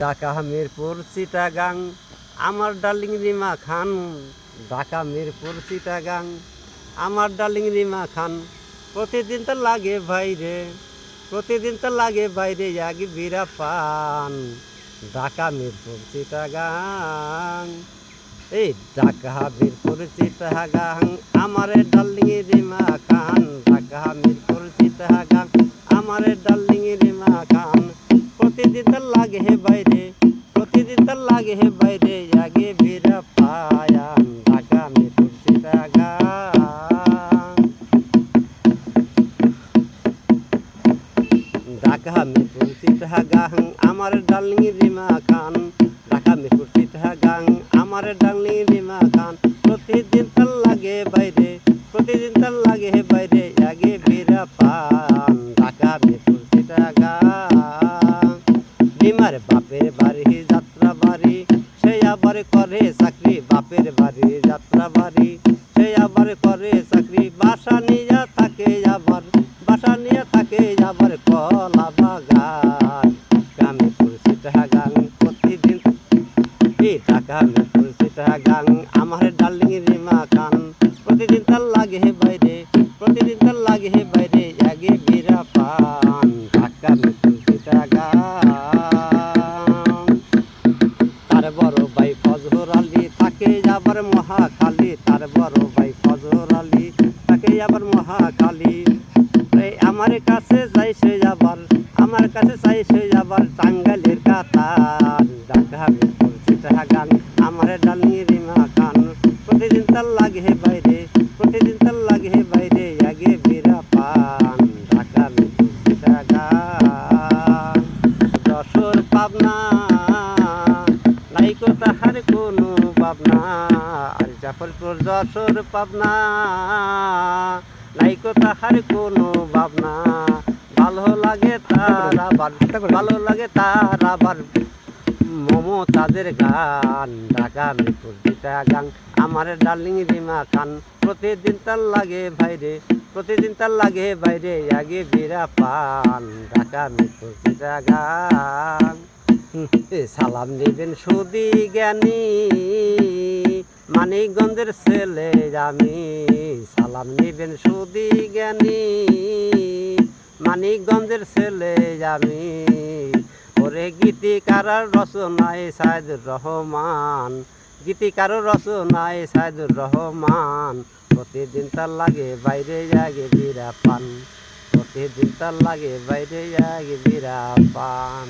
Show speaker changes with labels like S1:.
S1: ঢাকা, মিরপুর, চিটাগাং। আমার ডার্লিং রিমা খান, ঢাকা, মিরপুর, চিটাগাং। আমার ডার্লিং রিমা খান, প্রতিদিন তো লাগে বাইরে, প্রতিদিন তো লাগে বাইরে আগে বিরা পান। ঢাকা, মিরপুর, চিটাগাং। এই ঢাকা, মিরপুর, চিটাগাং। আমার ডার্লিং রিমা প্রতিদিন তো লাগে হে বাইরে প্রতিদিন তো লাগে হে বাইরে আগে বিরা পায়ান ঢাকা মিরপুর চিটাগাং ঢাকা মিরপুর চিটাগাং আমার ডার্লিং রিমা খান ঢাকা মিরপুর চিটাগাং আমার ডার্লিং রিমা খান প্রতিদিন তার লাগে বাইরে প্রতিদিন আবার করে চাকরি, বাপের বাড়ি, যাত্রা বাড়ি। সে আবার করে চাকরি, বাসা নিয়ে থাকে আবার, বাসা নিয়ে থাকে আবার কলা বাগান। গ্রামে পরিচিত গান প্রতিদিন। এই টাকা পরিচিত গান আমার ডার্লিং রিমা খান। প্রতিদিন তার লাগে ভাই ফজর আলী থাকে আবার মহাখালী। এই আমার কাছে যাই সে আবার, আমার কাছে চাই সে আবার টাঙ্গালের মিরপুর চিটাগান আমার ডালি রিমা খান প্রতিদিন তার লাগে বাইরে, প্রতিদিন তার লাগে বাইরে, আগে বিরা পান। ঢাকা মিরপুর চিটাগান যশোর পাবনা পাবনা আর জাফরপুর যশোর পাবনা। নাইকো তাহার কোনো ভাবনা ভালো লাগে তার আবার ভালো লাগে তার আবার মমতাদের গান ঢাকা মিরপুর দিটা গান। আমার ডার্লিং রিমা খান প্রতিদিন তার লাগে বাইরে প্রতিদিন তার লাগে বাইরে আগে বিরা পান ঢাকা মিরপুর দিটা গান সালাম নেবেন সুদি জ্ঞানী। মানিকগঞ্জের ছেলে আমি সালাম নেবেন সুদি জ্ঞানী। মানিকগঞ্জের ছেলে আমি ওরে গীতিকার রচনায় সাইদুর রহমান। গীতিকার রচনায় সাইদুর রহমান, প্রতিদিন তার লাগে বাইরে আগে বিরা পান। প্রতিদিন তার লাগে বাইরে আগে বিরা পান।